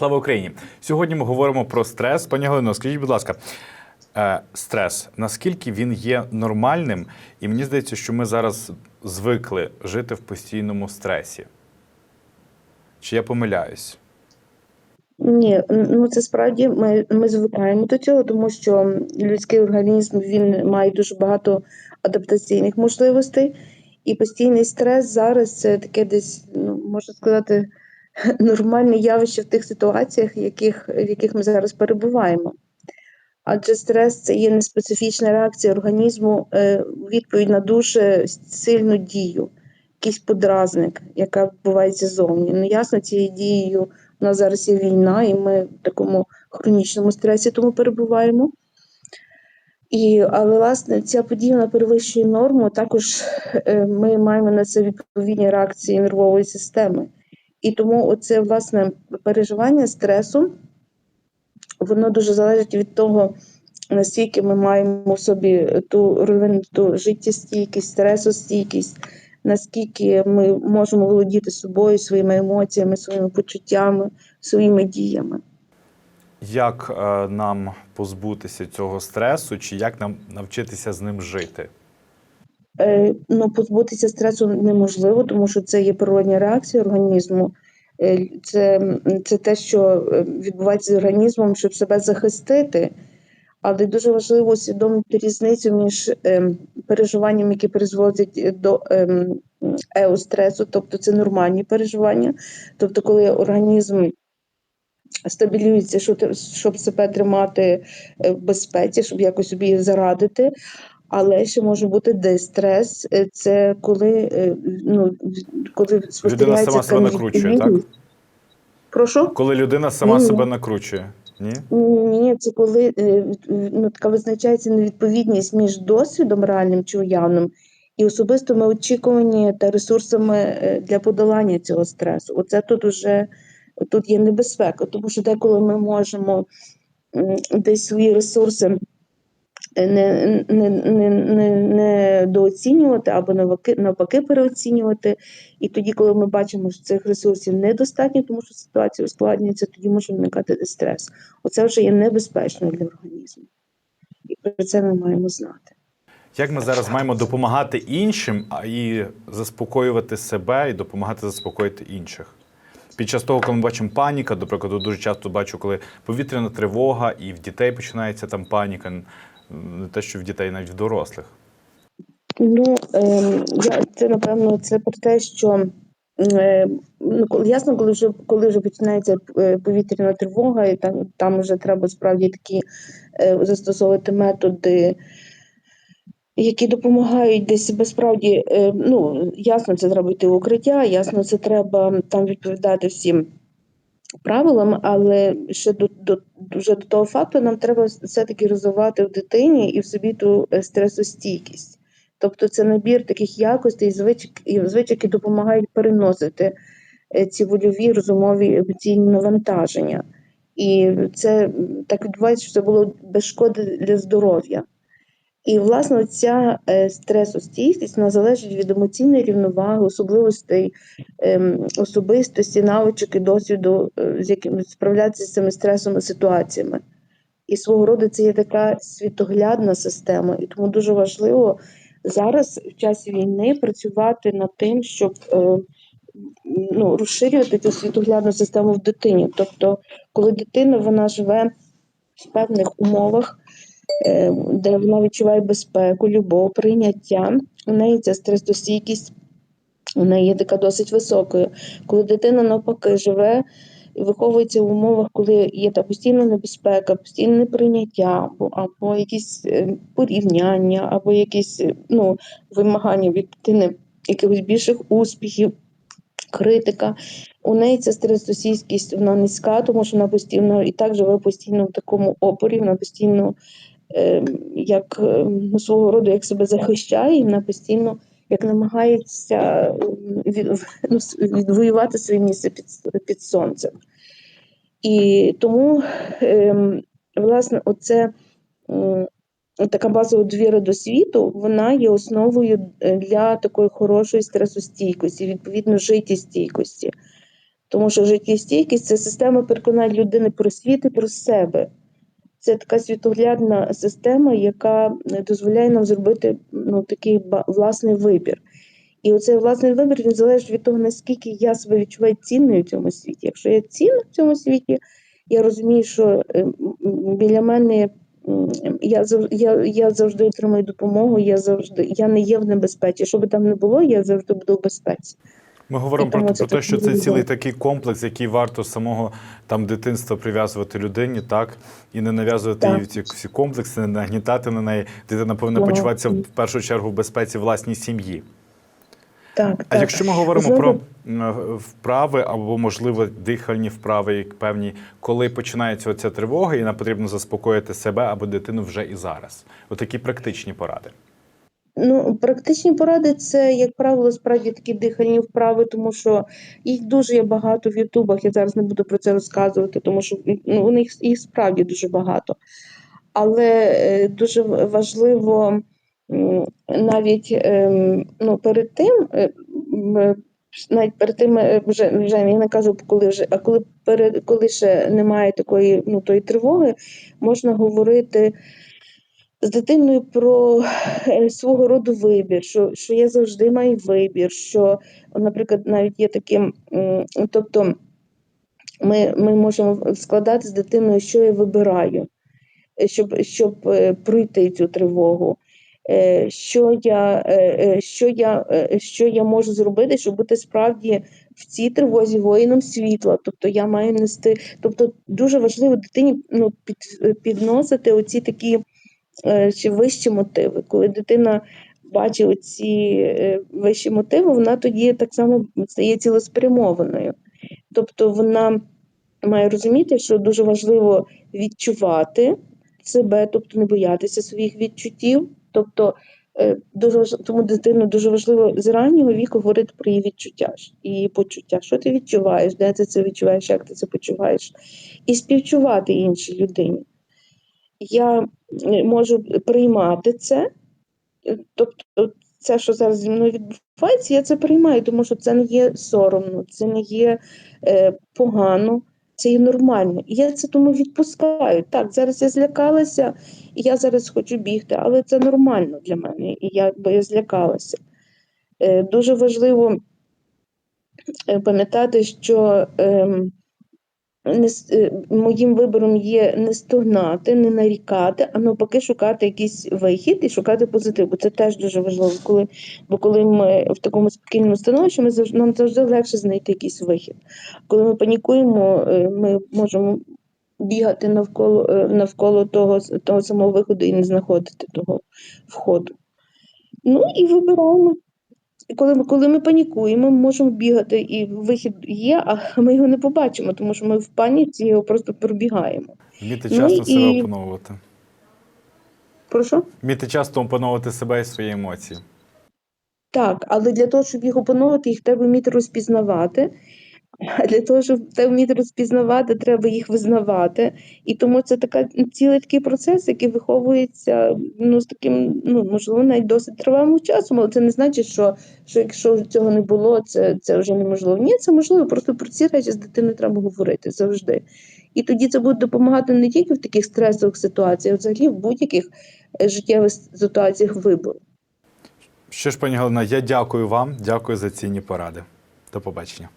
Слава Україні! Сьогодні ми говоримо про стрес. Пані Галино, скажіть, будь ласка, е, стрес, наскільки він є нормальним? І мені здається, що ми зараз звикли жити в постійному стресі. Чи я помиляюсь? Ні, ну це справді ми, ми звикаємо до цього, тому що людський організм він має дуже багато адаптаційних можливостей, і постійний стрес зараз це таке десь, ну, можна сказати, нормальне явище в тих ситуаціях, в яких, в яких ми зараз перебуваємо. Адже стрес це є неспецифічна реакція організму е, відповідь на дуже сильну дію, якийсь подразник, яка відбувається зовні. Ну, ясно, цією дією у нас зараз є війна, і ми в такому хронічному стресі тому перебуваємо. І, але, власне, ця подія вона перевищує норму. Також е, ми маємо на це відповідні реакції нервової системи. І тому оце, власне, переживання стресу, воно дуже залежить від того, наскільки ми маємо в собі ту розвинуту життєстійкість, стресостійкість, наскільки ми можемо володіти собою, своїми емоціями, своїми почуттями, своїми діями. Як е, нам позбутися цього стресу, чи як нам навчитися з ним жити? Е, Ну, позбутися стресу неможливо, тому що це є природня реакція організму. Е, Це, це те, що е, відбувається з організмом, щоб себе захистити. Але дуже важливо усвідомити різницю між ем, переживанням, які призводять до ем, еустресу, тобто це нормальні переживання. Тобто, коли організм стабілюється, щоб, себе тримати в безпеці, щоб якось собі зарадити. Але ще може бути дистрес, е, це коли, е, ну, коли спостерігається сама себе накручує, так? Прошу? Коли людина сама Ні-ні. себе накручує? Ні? Ні, це коли е, ну, така визначається невідповідність між досвідом реальним чи уявним і особистими очікуваннями та ресурсами для подолання цього стресу. Оце тут уже тут є небезпека, тому що деколи ми можемо десь свої ресурси не, не, не, не, не дооцінювати або навпаки, навпаки переоцінювати. І тоді, коли ми бачимо, що цих ресурсів недостатньо, тому що ситуація ускладнюється, тоді може виникати стрес. Оце вже є небезпечно для організму. І про це ми маємо знати. Як ми зараз маємо допомагати іншим, а і заспокоювати себе і допомагати заспокоїти інших? Під час того, коли ми бачимо паніка, до прикладу, дуже часто бачу, коли повітряна тривога, і в дітей починається там паніка, не те, що в дітей, навіть в дорослих. Ну, ем, я, це напевно це про те, що е, ну, ясно, коли вже коли вже починається е, повітряна тривога, і там, там вже треба справді такі е, застосовувати методи, які допомагають десь. Е, ну, ясно, це треба йти укриття, ясно, це треба там відповідати всім правилам, але ще до, до вже до того факту нам треба все-таки розвивати в дитині і в собі ту е, стресостійкість. Тобто це набір таких якостей і звичок, і звичок, допомагають переносити е, ці вольові розумові емоційні навантаження. І це так відбувається, що це було без шкоди для здоров'я. І, власне, ця е, стресостійкість вона залежить від емоційної рівноваги, особливостей ем, особистості, навичок і досвіду, е, з якими справлятися з цими стресовими ситуаціями. І свого роду це є така світоглядна система, і тому дуже важливо зараз в часі війни працювати над тим, щоб е, ну, розширювати цю світоглядну систему в дитині. Тобто, коли дитина вона живе в певних умовах, де вона відчуває безпеку, любов, прийняття, у неї ця стресостійкість у неї є така досить високою. Коли дитина навпаки живе і виховується в умовах, коли є та постійна небезпека, постійне неприйняття, або, або якісь е, порівняння, або якісь е, ну, вимагання від дитини якихось більших успіхів, критика. У неї ця стресостійкість вона низька, тому що вона постійно і так живе постійно в такому опорі, вона постійно е, як е, ну, свого роду як себе захищає, і вона постійно як намагається м, від, ну, відвоювати своє місце під, під сонцем. І тому, ем, власне, оце така базова довіра до світу, вона є основою для такої хорошої стресостійкості, відповідно, життєстійкості. Тому що життєстійкість це система переконань людини про світ і про себе. Це така світоглядна система, яка е, дозволяє нам зробити ну, такий власний вибір. І оцей власний вибір він залежить від того, наскільки я себе відчуваю цінною в цьому світі. Якщо я цінна в цьому світі, я розумію, що е, м, м, біля мене я, я, я завжди отримую допомогу, я завжди я не є в небезпеці. Що би там не було, я завжди буду в безпеці. Ми говоримо про, про те, що це цілий такий комплекс, який варто з самого там дитинства прив'язувати людині, так і не нав'язувати Так. їй ці всі комплекси, не нагнітати на неї. Дитина повинна Так. почуватися в першу чергу в безпеці власній сім'ї. Так, А так. якщо ми говоримо Знаєте, про вправи або, можливо, дихальні вправи, як певні, коли починається оця тривога, і нам потрібно заспокоїти себе або дитину вже і зараз. Отакі практичні поради. Ну, практичні поради це, як правило, справді такі дихальні вправи, тому що їх дуже є багато в Ютубах. Я зараз не буду про це розказувати, тому що ну, у них їх справді дуже багато. Але е, дуже важливо навіть ем, ну, перед тим, е, навіть перед тим е, вже, вже я не кажу, коли вже, а коли перед коли ще немає такої ну, тої тривоги, можна говорити з дитиною про е, свого роду вибір, що, що я завжди маю вибір, що, наприклад, навіть є таким, тобто ми, ми можемо складати з дитиною, що я вибираю, е, щоб, щоб е, пройти цю тривогу. Що я, що, я, що я можу зробити, щоб бути справді в цій тривозі воїном світла? Тобто я маю нести. Тобто дуже важливо дитині ну, під, підносити оці такі чи вищі мотиви. Коли дитина бачить оці е, вищі мотиви, вона тоді так само стає цілеспрямованою. Тобто вона має розуміти, що дуже важливо відчувати себе, тобто не боятися своїх відчуттів. Тобто е, дуже тому дитину дуже важливо з раннього віку говорити про її відчуття її почуття. Що ти відчуваєш, де ти це відчуваєш, як ти це почуваєш, і співчувати іншій людині. Я можу приймати це, тобто це, що зараз зі мною відбувається, я це приймаю, тому що це не є соромно, це не є е, погано, це є нормально. І я це тому відпускаю. Так, зараз я злякалася, і я зараз хочу бігти, але це нормально для мене, і я, бо я злякалася. Е, дуже важливо е, пам'ятати, що е, моїм вибором є не стогнати, не нарікати, а навпаки шукати якийсь вихід і шукати позитив. Бо це теж дуже важливо, коли, бо коли ми в такому спокійному становищі, ми завжди, нам завжди легше знайти якийсь вихід. Коли ми панікуємо, е, ми можемо бігати навколо, е, навколо того, того самого виходу і не знаходити того входу. Ну і вибираємо. І коли, ми- коли ми панікуємо, ми можемо бігати, і вихід є, а ми його не побачимо, тому що ми в паніці його просто пробігаємо. Вміти Ну, часто і- себе опановувати. Прошу? Вміти часто опановувати себе і свої емоції. Так, але для того, щоб їх опановувати, їх треба вміти розпізнавати. Для того, щоб це вміти розпізнавати, треба їх визнавати. І тому це така цілий такий процес, який виховується ну, з таким, ну, можливо, навіть досить тривалим часом, але це не значить, що, що якщо цього не було, це, це вже неможливо. Ні, це можливо, просто про ці речі з дитиною треба говорити завжди. І тоді це буде допомагати не тільки в таких стресових ситуаціях, а взагалі в будь-яких е, життєвих ситуаціях вибору. Що ж, пані Галина, я дякую вам, дякую за цінні поради. До побачення.